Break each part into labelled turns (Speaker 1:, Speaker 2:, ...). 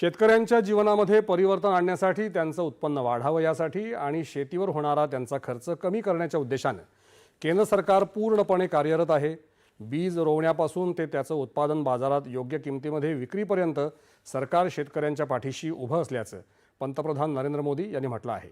Speaker 1: शेतकऱ्यांच्या जीवनामध्ये परिवर्तन आणण्यासाठी त्यांचं उत्पन्न वाढावं यासाठी आणि शेतीवर होणारा त्यांचा खर्च कमी करण्याच्या उद्देशानं केंद्र सरकार पूर्णपणे कार्यरत आहे. बीज रोवण्यापासून ते त्याचं उत्पादन बाजारात योग्य किमतीमध्ये विक्रीपर्यंत सरकार शेतकऱ्यांच्या पाठीशी उभं असल्याचं पंतप्रधान नरेंद्र मोदी यांनी म्हटलं आहे.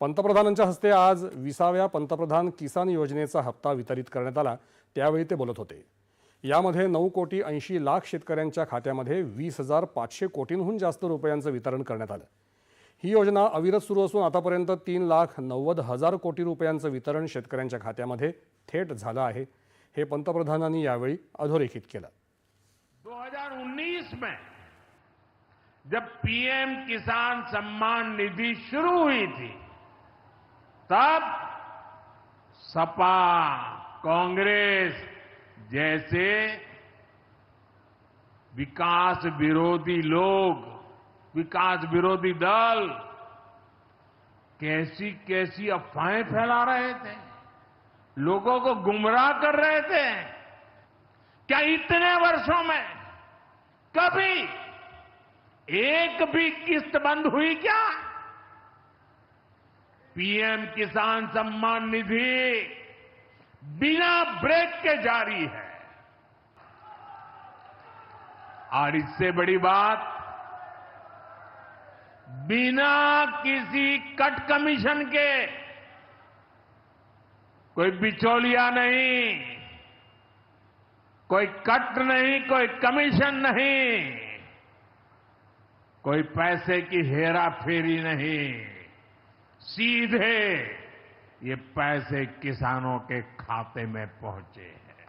Speaker 1: पंतप्रधानांच्या हस्ते आज विसाव्या पंतप्रधान किसान योजनेचा हप्ता वितरित करण्यात आला. त्यावेळी ते बोलत होते. यामध्ये नऊ कोटी ऐंशी लाख शेतकऱ्यांच्या खात्यामध्ये वीस हजार पाचशे कोटींहून जास्त रुपयांचं वितरण करण्यात आलं. ही योजना अविरत सुरू असून आतापर्यंत तीन लाख नव्वद हजार कोटी रुपयांचं वितरण शेतकऱ्यांच्या खात्यामध्ये थेट झालं आहे हे पंतप्रधानांनी यावेळी अधोरेखित केलं.
Speaker 2: 2019 में जब पीएम किसान सम्मान निधि शुरू हुई थी तब सपा कांग्रेस जैसे विकास विरोधी लोग, विकास विरोधी दल कैसी कैसी अफवाहें फैला रहे थे, लोगों को गुमराह कर रहे थे। क्या इतने वर्षों में कभी एक भी किस्त बंद हुई क्या? पीएम किसान सम्मान निधि बिना ब्रेक के जारी है। और इससे बड़ी बात, बिना किसी कट कमीशन के कोई बिचौलिया नहीं, कोई कट नहीं, कोई कमीशन नहीं, कोई पैसे की हेरा फेरी नहीं। सीधे ये पैसे किसानों के खाते में पहुँचे हैं।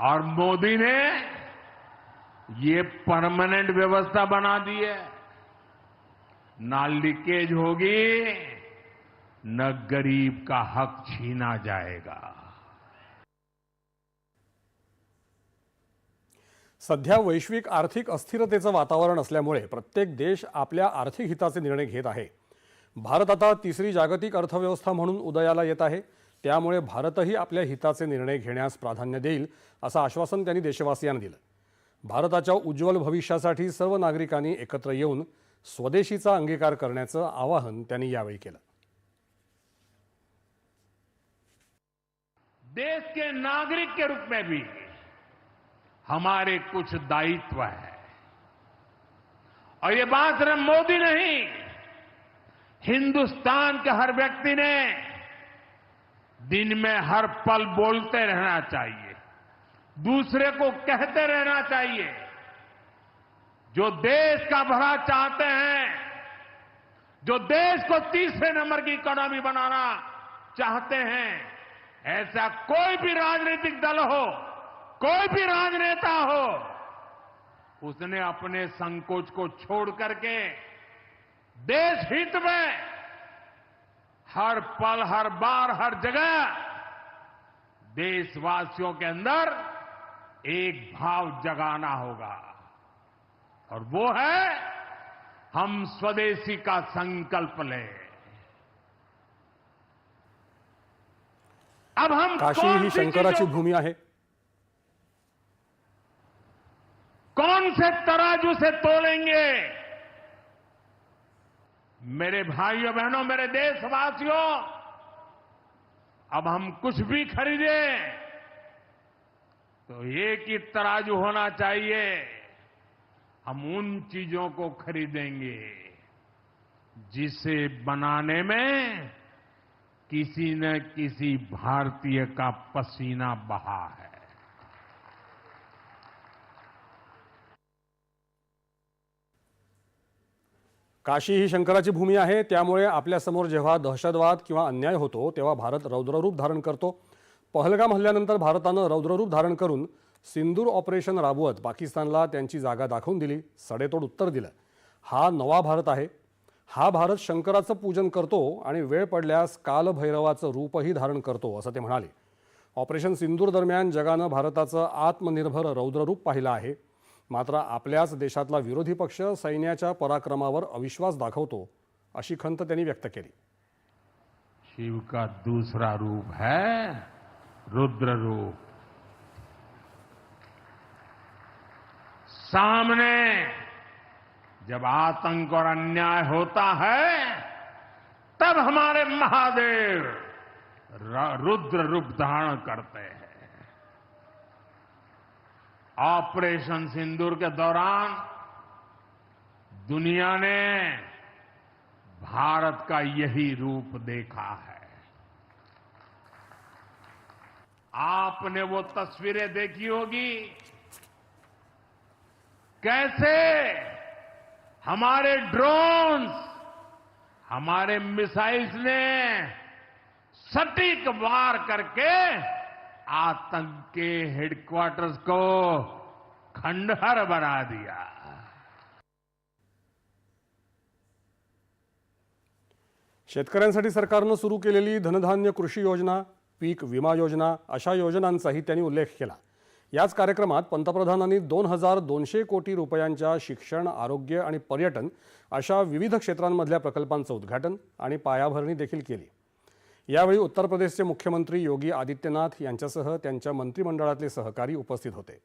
Speaker 2: और मोदी ने ये परमानेंट व्यवस्था बना दी है। ना लीकेज होगी, न गरीब का हक छीना जाएगा।
Speaker 1: सध्या वैश्विक आर्थिक अस्थिरतेचं वातावरण असल्यामुळे प्रत्येक देश आपल्या आर्थिक हिताचे निर्णय घेत आहे. भारत आता तिसरी जागतिक अर्थव्यवस्था म्हणून उदयाला येत आहे. त्यामुळे भारतही आपल्या हिताचे निर्णय घेण्यास प्राधान्य देईल असं आश्वासन त्यांनी देशवासियांना दिलं. भारताच्या उज्ज्वल भविष्यासाठी सर्व नागरिकांनी एकत्र येऊन स्वदेशीचा अंगीकार करण्याचं आवाहन त्यांनी यावेळी केलं.
Speaker 2: देश के नागरिक के रूप में भी हमारे कुछ दायित्व है। और ये बात सिर्फ़ मोदी नहीं, हिंदुस्तान के हर व्यक्ति ने दिन में हर पल बोलते रहना चाहिए, दूसरे को कहते रहना चाहिए। जो देश का भला चाहते हैं, जो देश को तीसरे नंबर की इकोनॉमी बनाना चाहते हैं, ऐसा कोई भी राजनीतिक दल हो कोई भी राजनेता हो उसने अपने संकोच को छोड़ करके देश हित में हर पल हर बार हर जगह देशवासियों के अंदर एक भाव जगाना होगा। और वो है हम स्वदेशी का संकल्प लें। अब हम
Speaker 1: काशी ही शंकराची भूमी आहे
Speaker 2: कौन से तराजू से तोलेंगे मेरे भाइयों बहनों, मेरे देशवासियों, अब हम कुछ भी खरीदें तो एक ही तराजू होना चाहिए। हम उन चीज़ों को खरीदेंगे, जिसे बनाने में किसी न किसी भारतीय का पसीना बहा है।
Speaker 1: काशी ही शंकराची भूमी आहे. त्यामुळे आपल्यासमोर जेव्हा दहशतवाद किंवा अन्याय होतो तेव्हा भारत रौद्ररूप धारण करतो. पहलगाम हल्ल्यानंतर भारतानं रौद्ररूप धारण करून सिंदूर ऑपरेशन राबवत पाकिस्तानला त्यांची जागा दाखवून दिली सडेतोड उत्तर दिलं. हा नवा भारत आहे. हा भारत शंकराचं पूजन करतो आणि वेळ पडल्यास कालभैरवाचं रूपही धारण करतो असं ते म्हणाले. ऑपरेशन सिंदूर दरम्यान जगानं भारताचं आत्मनिर्भर रौद्ररूप पाहिलं आहे. मात्र आपल्याच देशातला विरोधी पक्ष सैन्याच्या पराक्रमावर अविश्वास दाखवतो, अशी खंत त्यांनी व्यक्त केली.
Speaker 2: शिव का दूसरा रूप है? रुद्र रूप। सामने जब आतंक और अन्याय होता है, तब हमारे महादेव रुद्र रूप धारण करते हैं। ऑपरेशन सिंदूर के दौरान दुनिया ने भारत का यही रूप देखा है। आपने वो तस्वीरें देखी होगी। कैसे हमारे ड्रोन्स, हमारे मिसाइल्स ने सटीक वार करके आतंक के हेडक्वार्टर्स को खंडहर बना दिया।
Speaker 1: शेतकऱ्यांसाठी सरकारनं सुरू केलेली धनधान्य कृषी योजना पीक विमा योजना अशा योजनांचाही त्यांनी उल्लेख केला. याच कार्यक्रमात पंतप्रधानांनी दोन हजार दोनशे कोटी रुपयांच्या शिक्षण आरोग्य आणि पर्यटन अशा विविध क्षेत्रांमधल्या प्रकल्पांचं उद्घाटन आणि पायाभरणी देखील केली. यावेळी उत्तर प्रदेशचे मुख्यमंत्री योगी आदित्यनाथ यांच्यासह त्यांच्या मंत्रिमंडळातले सहकारी उपस्थित होते.